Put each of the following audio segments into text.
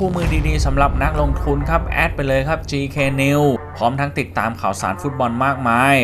คู่มือดีๆสำหรับนักลงทุนครับ แอดไปเลยครับ GK New พร้อมทั้งติดตามข่าวสารฟุตบอลมากมาย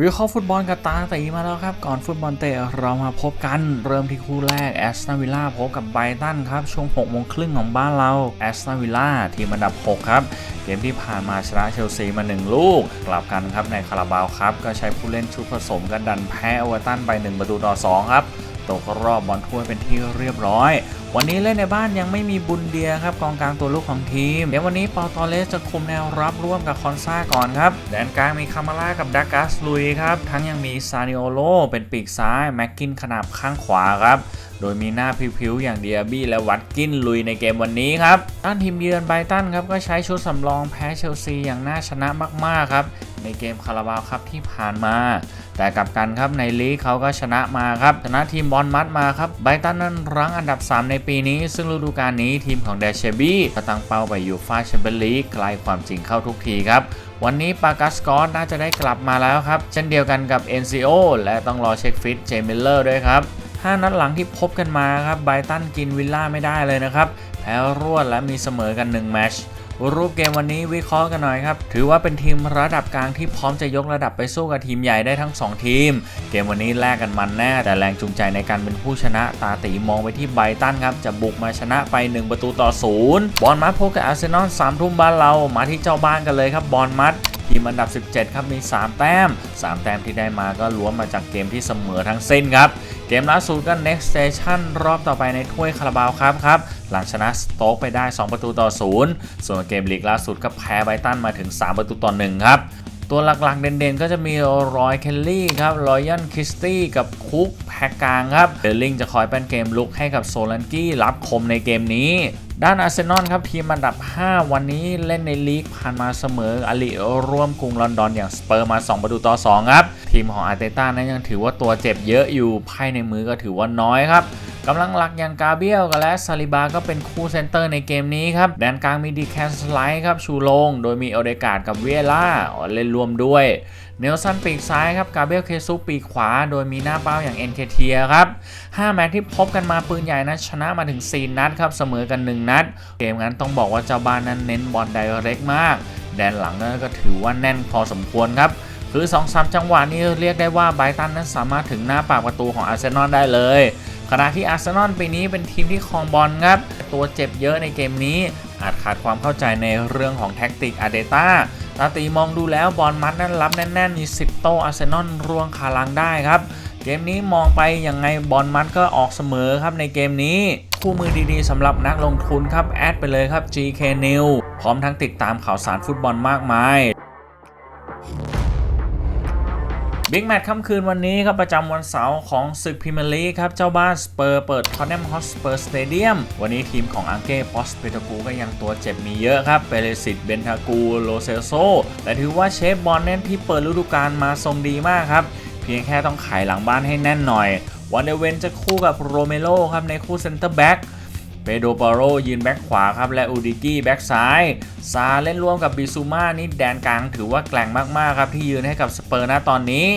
วิเคราะห์ฟุตบอลกับตาตีมาแล้วครับ ก่อนฟุตบอลเตะเรามาพบกัน เริ่มที่คู่แรกแอสตันวิลล่าพบกับไบตันครับ ช่วง6โมงครึ่งของบ้านเราแอสตันวิลล่าทีมอันดับ 6 ครับ เกมที่ผ่านมาชนะเชลซีมา 1 ลูก กลับกันครับในคาราบาวครับ ก็ใช้ผู้เล่นชุดผสมกันดันแพ้เอเวอร์ตันไป 1 ประตูต่อ 2 ครับ ตกรอบบอลถ้วยเป็นที่เรียบร้อย วันนี้เล่นในบ้านยังไม่มีบุนเดียครับกองกลางตัวลูกของทีม เดี๋ยววันนี้ปอตอเลสจะคุมแนวรับร่วมกับคอนซาก่อนครับแดนกลางมีคามาร่ากับดักกัสลุยครับทั้งยังมีซานิโอโลเป็นปีกซ้ายแม็กกินขนาบข้างขวาครับโดยมีหน้าพิวๆอย่างเดียบี้และวัตกินลุยในเกมวันนี้ครับด้านทีมเยือนไบตันครับก็ใช้ชุดสำรองแพ้เชลซีอย่างน่าชนะมากๆครับ ในเกมคาราบาวครับที่ผ่านมา แต่กลับกันครับในลีกเขาก็ชนะมาครับ ชนะทีมบอลมัดมาครับไบตันนั้นรั้งอันดับ 3 ในปีนี้ ซึ่งฤดูกาลนี้ทีมของเดชเชบี้ก็ตั้งเป้าไปอยู่ฟาแชมเปี้ยนลีกใกล้ความจริงเข้าทุกทีครับวันนี้ปากัสกอสน่าจะได้กลับมาแล้วครับ เช่นเดียวกันกับ NCO และต้องรอเช็คฟิตเจมิลเลอร์ด้วยครับ5นัดหลังที่พบกันมาครับไบตันกินวิลล่าไม่ได้เลยนะครับ แพ้รวดและมีเสมอกัน 1 แมตช รูปเกมวันนี้วิเคราะห์กันหน่อยครับ ถือว่าเป็นทีมระดับกลางที่พร้อมจะยกระดับไปสู้กับทีมใหญ่ได้ทั้ง 2 ทีม เกมวันนี้แลกกันมันแน่ แต่แรงจูงใจในการเป็นผู้ชนะตาตีมองไปที่ไบตันครับ จะบุกมาชนะไป 1 ประตูต่อศูนย์บอลมัดพบกับอาร์เซนอล3ทุ่มบ้านเรามาที่เจ้าบ้านกันเลยครับบอลมัดทีมอันดับ 17 ครับมี 3 แต้ม 3 แต้มที่ได้มาก็ล้วนมาจากเกมที่เสมอทั้งสิ้นครับ เกมล่าสุดก็ next station รอบต่อไปในถ้วยคาราบาวครับครับ หลังชนะสโต๊กไปได้ 2 ประตูต่อ 0 ส่วนเกมลีกล่าสุดก็แพ้ไบตันมาถึง 3 ประตูต่อ 1 ครับ ตัวหลักๆเด่นๆ ก็จะมีรอยเคลลี่ครับรอยันคริสตี้กับคุกแพกกลางครับเดลลิงจะคอยเป็นเกมลุกให้กับโซลันกี้รับคมในเกมนี้ ด้านอาร์เซนอลครับทีมอันดับ 5 วันนี้เล่นในลีกผ่านมาเสมออาลีร่วมกรุงลอนดอนอย่างสเปอร์มา 2 ประตูต่อ 2 ครับ ทีมของอาร์เตต้านั้นยังถือว่าตัวเจ็บเยอะอยู่ไพ่ในมือก็ถือว่าน้อยครับ กำลังหลักอย่างกาเบียลกับและซาลิบาก็เป็นคู่เซนเตอร์ในเกมนี้ครับ แดนกลางมีดีแคนสไลด์ครับชูโลง โดยมีโอเดกาดกับเวล่าเล่นรวมด้วย เนลสันปีกซ้ายครับกาเบียลเคซุปีกขวา โดยมีหน้าเป้าอย่างเอ็นเคเทียครับ5แมตช์ที่พบกันมาปืนใหญ่นะชนะมาถึง 4 นัดครับเสมอกัน 1 นัด เกมนั้นต้องบอกว่าเจ้าบ้านนั้นเน้นบอลไดเรกมาก แดนหลังนั้นก็ถือว่าแน่นพอสมควรครับคือ2-3จังหวะนี้เรียกได้ว่าไบตันนั้นสามารถถึงหน้าปากประตูของอาร์เซนอลได้เลย ขณะที่อาร์เซนอลปีนี้เป็นทีมที่ครองบอลครับ ตัวเจ็บเยอะในเกมนี้ อาจขาดความเข้าใจในเรื่องของแท็กติกอาร์เดต้าตาตีมองดูแล้วบอลมัดนั้นรับแน่นๆมี10โตอาร์เซนอลร่วงคาลังได้ครับ เกมนี้มองไปยังไงบอลมัดก็ออกเสมอครับในเกมนี้ คู่มือดีๆสำหรับนักลงทุนครับ แอดไปเลยครับ GK New พร้อมทั้งติดตามข่าวสารฟุตบอลมากมาย บิ๊กแมตช์ค่ำคืนวันนี้ครับประจำวันเสาร์ของศึกพรีเมียร์ลีกครับ เจ้าบ้านสเปอร์เปิดทอนแนมฮอสเปอร์สเตเดียมวันนี้ทีมของอังเก้พอสเปตากูก็ยังตัวเจ็บมีเยอะครับ เปเรสิตเบนทากูโลเซโซแต่ถือว่าเชฟบอลเน่นที่เปิดฤดูกาลมาทรงดีมากครับ เพียงแค่ต้องขายหลังบ้านให้แน่นหน่อยวันเดเวนจะคู่กับโรเมโลครับในคู่เซนเตอร์แบ็ก เปโดปาโรยืนแบ็กขวาครับ และอูดิกี้แบ็กซ้าย ซาเล่นร่วมกับบิซูมานี่แดนกลางถือว่าแกร่งมาก ๆ ครับ ที่ยืนให้กับสเปอร์นะตอนนี้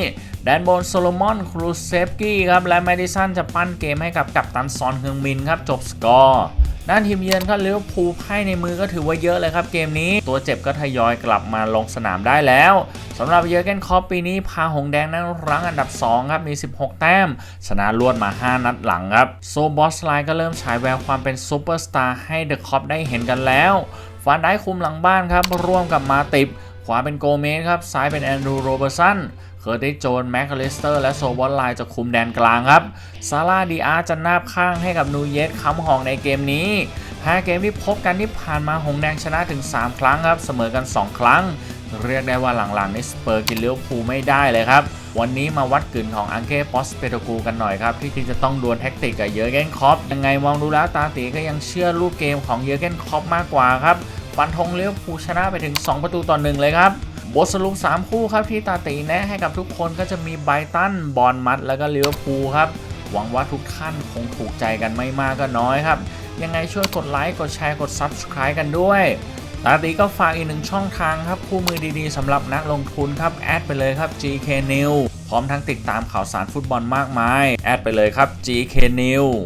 แดนบนโซโลมอนครูเซฟกี้ครับ และแมดิสันจะปั้นเกมให้กับกัปตันซอนเฮืองมินครับ จบสกอร์ ด้านทีมเยือนก็ลิเวอร์พูลไพ่ในมือก็ถือว่าเยอะเลยครับเกมนี้ ตัวเจ็บก็ทยอยกลับมาลงสนามได้แล้วสำหรับเยอร์เกนคอปปีนี้พาหงแดงนั้นรั้งอันดับ 2 ครับ มี 16 แต้ม ชนะรวดมา 5 นัดหลังครับ โซบอสไลน์ก็เริ่มฉายแววความเป็นซูเปอร์สตาร์ให้เดอะคอปได้เห็นกันแล้วฟานได้คุมหลังบ้านครับ ร่วมกับมาติบ ขวาเป็นโกเมสครับ ซ้ายเป็นแอนดรูโรเบอร์สัน เคอร์ติสโจนแมคคาลิสเตอร์และโซบอสไลน์จะคุมแดนกลางครับซาร่าดีอาร์จะนาบข้างให้กับนูเยสค้ำหองในเกมนี้ 5 เกมที่พบกันที่ผ่านมาหงแดงชนะถึง 3 ครั้งครับ เสมอกัน 2 ครั้ง เรียกได้ว่าหลังๆนี่สเปอร์กินเลี้ยวภูไม่ได้เลยครับ วันนี้มาวัดกลิ่นของอังเก้ปอสเปโตกูกันหน่อยครับ ที่จริงจะต้องดวลแท็กติกกับเยอร์เกนคอปยังไงมองดูแล้วตาตีก็ยังเชื่อลูกเกมของเยอร์เกนคอปมากกว่าครับฟันธงเลี้ยวภูชนะไปถึง 2 ประตูต่อหนึ่งเลยครับ บทสรุป 3 คู่ครับที่ตาตีแนะให้กับทุกคนก็จะมีไบตัน บอลมัด แล้วก็เลี้ยวภูลครับ หวังว่าทุกท่านคงถูกใจกันไม่มากก็น้อยครับ ยังไงช่วยกดไลค์ กดแชร์ กด Subscribe กันด้วย ตาตีก็ฝากอีกหนึ่งช่องทางครับ คู่มือดีๆสำหรับนักลงทุนครับ แอดไปเลยครับ GK New พร้อมทั้งติดตามข่าวสารฟุตบอลมากมาย แอดไปเลยครับ GK New